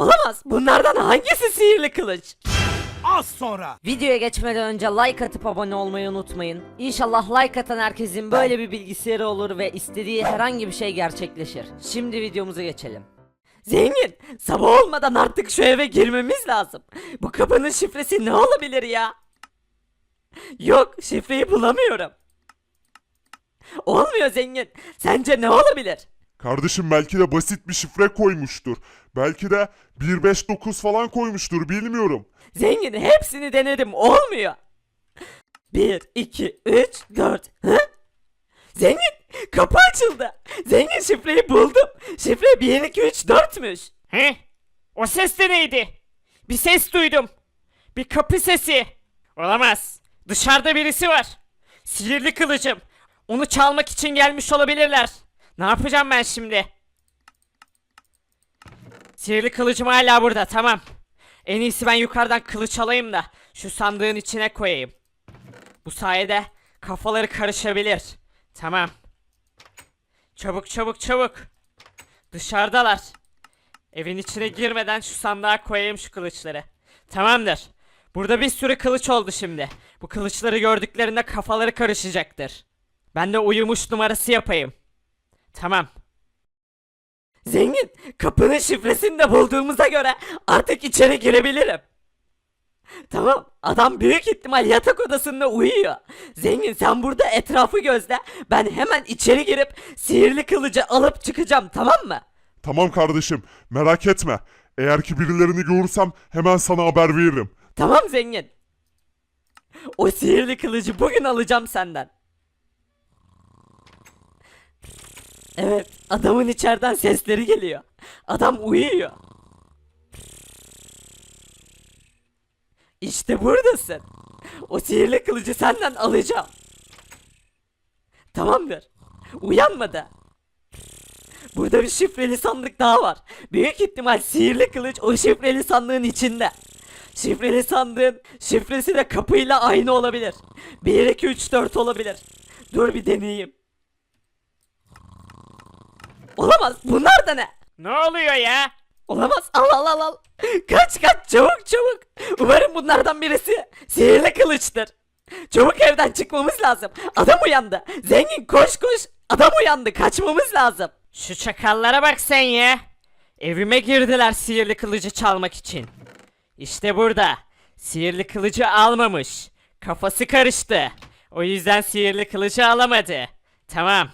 Olamaz. Bunlardan hangisi sihirli kılıç? Az sonra. Videoya geçmeden önce like atıp abone olmayı unutmayın. İnşallah like atan herkesin böyle bir bilgisayarı olur ve istediği herhangi bir şey gerçekleşir. Şimdi videomuza geçelim. Zengin, sabah olmadan artık şu eve girmemiz lazım. Bu kapının şifresi ne olabilir ya? Yok, şifreyi bulamıyorum. Olmuyor zengin. Sence ne olabilir? Kardeşim belki de basit bir şifre koymuştur. Belki de 159 falan koymuştur bilmiyorum. Zengin hepsini denedim olmuyor. 1, 2, 3, 4. Hı? Zengin kapı açıldı. Zengin şifreyi buldum. Şifre 1, 2, 3, 4'müş. He? O ses de neydi? Bir ses duydum. Bir kapı sesi. Olamaz. Dışarıda birisi var. Sihirli kılıcım. Onu çalmak için gelmiş olabilirler. Ne yapacağım ben şimdi? Sihirli kılıcım hala burada tamam. En iyisi ben yukarıdan kılıç alayım da şu sandığın içine koyayım. Bu sayede kafaları karışabilir. Tamam. Çabuk çabuk çabuk. Dışarıdalar. Evin içine girmeden şu sandığa koyayım şu kılıçları. Tamamdır. Burada bir sürü kılıç oldu şimdi. Bu kılıçları gördüklerinde kafaları karışacaktır. Ben de uyumuş numarası yapayım. Tamam. Zengin kapının şifresini de bulduğumuza göre artık içeri girebilirim. Tamam adam büyük ihtimal yatak odasında uyuyor. Zengin sen burada etrafı gözle. Ben hemen içeri girip sihirli kılıcı alıp çıkacağım tamam mı? Tamam kardeşim merak etme. Eğer ki birilerini görürsem hemen sana haber veririm. Tamam zengin. O sihirli kılıcı bugün alacağım senden. Evet, adamın içeriden sesleri geliyor. Adam uyuyor. İşte buradasın. O sihirli kılıcı senden alacağım. Tamamdır. Uyanmadı. Burada bir şifreli sandık daha var. Büyük ihtimal sihirli kılıç o şifreli sandığın içinde. Şifreli sandığın şifresi de kapıyla aynı olabilir. 1 2 3 4 olabilir. Dur bir deneyeyim. Olamaz. Bunlar da ne? Ne oluyor ya? Olamaz. Al al al al. Kaç kaç çabuk çabuk. Umarım bunlardan birisi sihirli kılıçtır. Çabuk evden çıkmamız lazım. Adam uyandı. Zengin koş koş. Adam uyandı. Kaçmamız lazım. Şu çakallara bak sen ya. Evime girdiler sihirli kılıcı çalmak için. İşte burada. Sihirli kılıcı almamış. Kafası karıştı. O yüzden sihirli kılıcı alamadı. Tamam.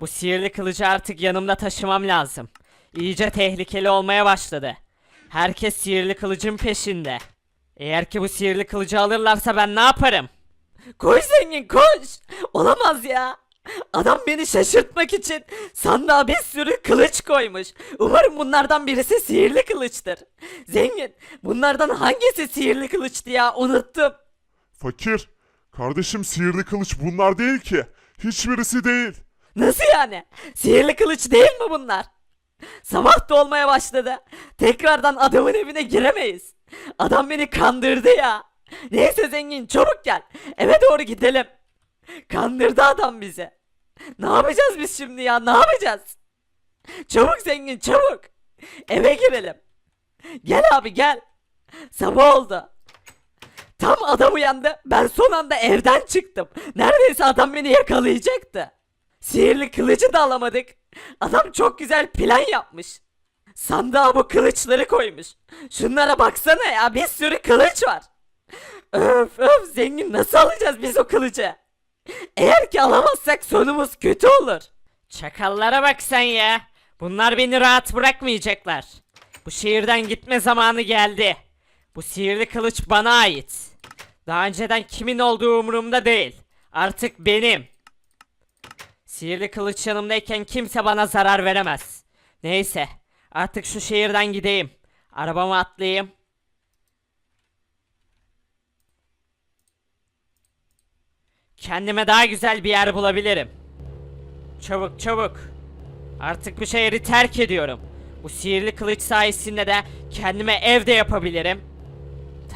Bu sihirli kılıcı artık yanımda taşımam lazım. İyice tehlikeli olmaya başladı. Herkes sihirli kılıcın peşinde. Eğer ki bu sihirli kılıcı alırlarsa ben ne yaparım? Koş zengin koş. Olamaz ya. Adam beni şaşırtmak için sandığa bir sürü kılıç koymuş. Umarım bunlardan birisi sihirli kılıçtır. Zengin bunlardan hangisi sihirli kılıçtı ya unuttum. Fakir. Kardeşim sihirli kılıç bunlar değil ki. Hiçbirisi değil. Nasıl yani? Sihirli kılıç değil mi bunlar? Sabah da olmaya başladı. Tekrardan adamın evine giremeyiz. Adam beni kandırdı ya. Neyse zengin çabuk gel. Eve doğru gidelim. Kandırdı adam bizi. Ne yapacağız biz şimdi ya? Ne yapacağız? Çabuk zengin çabuk. Eve girelim. Gel abi gel. Sabah oldu. Tam adam uyandı. Ben son anda evden çıktım. Neredeyse adam beni yakalayacaktı. Sihirli kılıcı da alamadık. Adam çok güzel plan yapmış. Sandığa bu kılıçları koymuş. Şunlara baksana ya bir sürü kılıç var. Öf öf zengin nasıl alacağız biz o kılıcı? Eğer ki alamazsak sonumuz kötü olur. Çakallara bak sen ya. Bunlar beni rahat bırakmayacaklar. Bu şehirden gitme zamanı geldi. Bu sihirli kılıç bana ait. Daha önceden kimin olduğu umurumda değil. Artık benim. Sihirli kılıç yanımdayken kimse bana zarar veremez. Neyse, artık şu şehirden gideyim. Arabama atlayayım. Kendime daha güzel bir yer bulabilirim. Çabuk çabuk. Artık bu şehri terk ediyorum. Bu sihirli kılıç sayesinde de kendime ev de yapabilirim.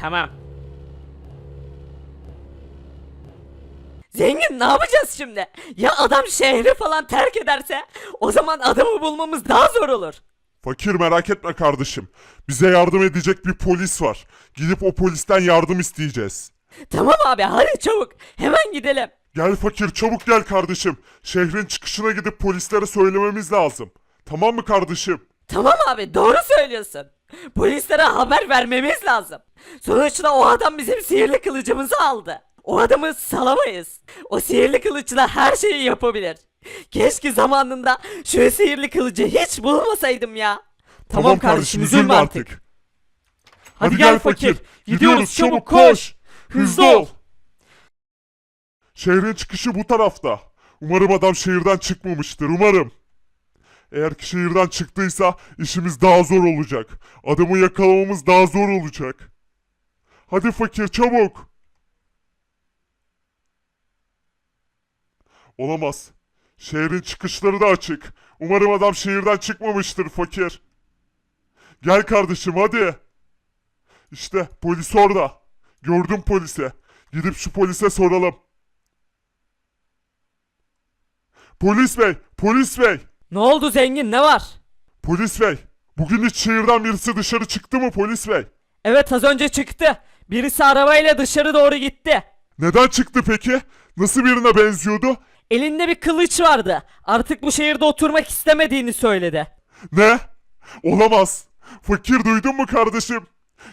Tamam. Zengin ne yapacağız şimdi? Ya adam şehri falan terk ederse o zaman adamı bulmamız daha zor olur. Fakir merak etme kardeşim. Bize yardım edecek bir polis var. Gidip o polisten yardım isteyeceğiz. Tamam abi hadi çabuk hemen gidelim. Gel fakir çabuk gel kardeşim. Şehrin çıkışına gidip polislere söylememiz lazım. Tamam mı kardeşim? Tamam abi doğru söylüyorsun. Polislere haber vermemiz lazım. Sonuçta o adam bizim sihirli kılıcımızı aldı. O adamı salamayız. O sihirli kılıçla her şeyi yapabilir. Keşke zamanında şu sihirli kılıcı hiç bulmasaydım ya. Tamam, kardeşim üzülme artık. Hadi gel fakir. Gidiyoruz, çabuk koş. Hızlı ol. Şehrin çıkışı bu tarafta. Umarım adam şehirden çıkmamıştır. Umarım. Eğer ki şehirden çıktıysa işimiz daha zor olacak. Adamı yakalamamız daha zor olacak. Hadi fakir çabuk. Olamaz. Şehrin çıkışları da açık. Umarım adam şehirden çıkmamıştır fakir. Gel kardeşim hadi. İşte polis orada. Gördüm polise. Gidip şu polise soralım. Polis bey, polis bey, Ne oldu zengin ne var? polis bey. Bugün hiç şehirden birisi dışarı çıktı mı polis bey? Evet az önce çıktı. Birisi arabayla dışarı doğru gitti. Neden çıktı peki? Nasıl birine benziyordu? Elinde bir kılıç vardı. Artık bu şehirde oturmak istemediğini söyledi. Ne? Olamaz. Fakir duydun mu kardeşim?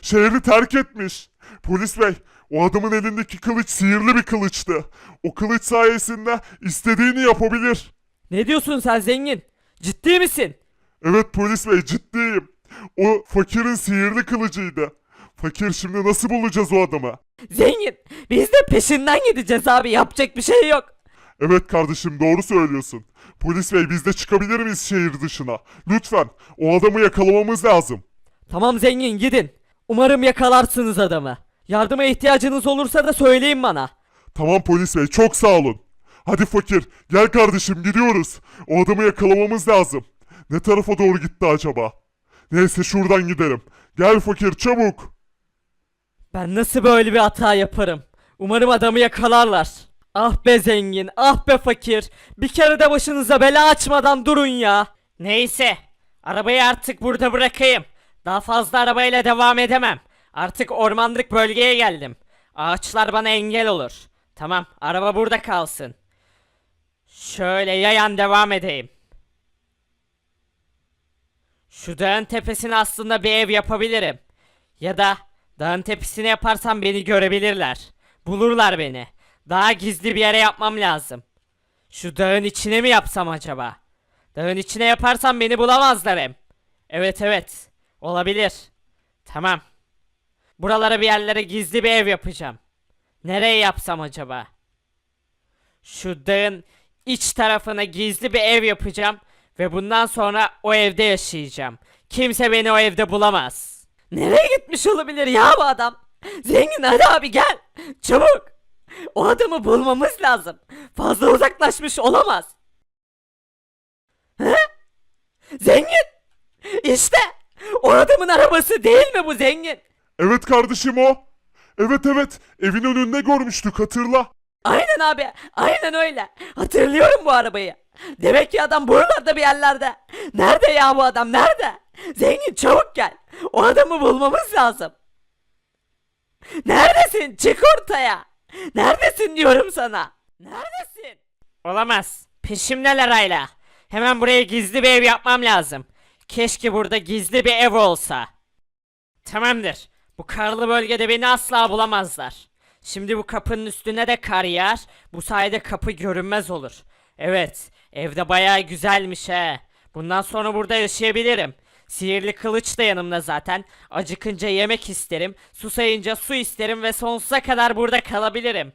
Şehri terk etmiş. Polis bey, o adamın elindeki kılıç sihirli bir kılıçtı. O kılıç sayesinde istediğini yapabilir. Ne diyorsun sen zengin? Ciddi misin? Evet polis bey ciddiyim. O fakirin sihirli kılıcıydı. Fakir şimdi nasıl bulacağız o adamı? Zengin biz de peşinden gideceğiz abi yapacak bir şey yok. Evet kardeşim doğru söylüyorsun. Polis bey biz de çıkabilir miyiz şehir dışına? Lütfen o adamı yakalamamız lazım. Tamam zengin gidin. Umarım yakalarsınız adamı. Yardıma ihtiyacınız olursa da söyleyin bana. Tamam polis bey çok sağ olun. Hadi fakir gel kardeşim gidiyoruz. O adamı yakalamamız lazım. Ne tarafa doğru gitti acaba? Neyse şuradan gidelim. Gel fakir çabuk. Ben nasıl böyle bir hata yaparım? Umarım adamı yakalarlar. Ah be zengin, ah be fakir. Bir kere de başınıza bela açmadan durun ya. Neyse, arabayı artık burada bırakayım. Daha fazla arabayla devam edemem. Artık ormanlık bölgeye geldim. Ağaçlar bana engel olur. Tamam, araba burada kalsın. Şöyle yayan devam edeyim. Şu dağın tepesine aslında bir ev yapabilirim. Ya da dağın tepesine yaparsam beni görebilirler. Bulurlar beni. Daha gizli bir yere yapmam lazım. Şu dağın içine mi yapsam acaba? Dağın içine yaparsam beni bulamazlar hem. Evet evet. Olabilir. Tamam. Buralara bir yerlere gizli bir ev yapacağım. Nereye yapsam acaba? Şu dağın iç tarafına gizli bir ev yapacağım ve bundan sonra o evde yaşayacağım. Kimse beni o evde bulamaz. Nereye gitmiş olabilir ya bu adam? Zengin hadi abi gel. Çabuk. O adamı bulmamız lazım. Fazla uzaklaşmış olamaz. He? Zengin. İşte. O adamın arabası değil mi bu zengin? Evet kardeşim o. Evet evet evin önünde görmüştük hatırla. Aynen abi. Aynen öyle. Hatırlıyorum bu arabayı. Demek ki adam buralarda bir yerlerde. Nerede ya bu adam nerede? Zengin çabuk gel. O adamı bulmamız lazım. Neredesin? Çık ortaya. Neredesin diyorum sana. Neredesin? Olamaz. Peşimdeler hala. Hemen buraya gizli bir ev yapmam lazım. Keşke burada gizli bir ev olsa. Tamamdır. Bu karlı bölgede beni asla bulamazlar. Şimdi bu kapının üstüne de kar yağar. Bu sayede kapı görünmez olur. Evet, evde bayağı güzelmiş he. Bundan sonra burada yaşayabilirim. Sihirli kılıç da yanımda zaten. Acıkınca yemek isterim, susayınca su isterim ve sonsuza kadar burada kalabilirim.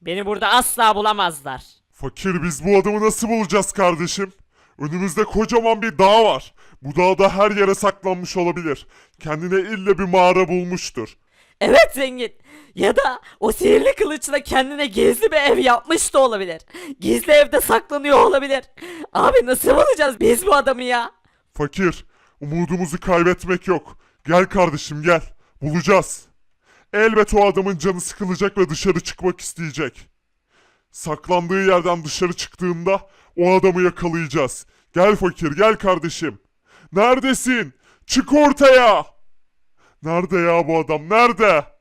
Beni burada asla bulamazlar. Fakir biz bu adamı nasıl bulacağız kardeşim? Önümüzde kocaman bir dağ var. Bu dağda her yere saklanmış olabilir. Kendine ille bir mağara bulmuştur. Evet zengin. Ya da o sihirli kılıçla kendine gizli bir ev yapmış da olabilir. Gizli evde saklanıyor olabilir. Abi nasıl bulacağız biz bu adamı ya? Fakir, umudumuzu kaybetmek yok. Gel kardeşim gel. Bulacağız. Elbet o adamın canı sıkılacak ve dışarı çıkmak isteyecek. Saklandığı yerden dışarı çıktığında o adamı yakalayacağız. Gel fakir gel kardeşim. Neredesin? Çık ortaya. Nerede ya bu adam? Nerede?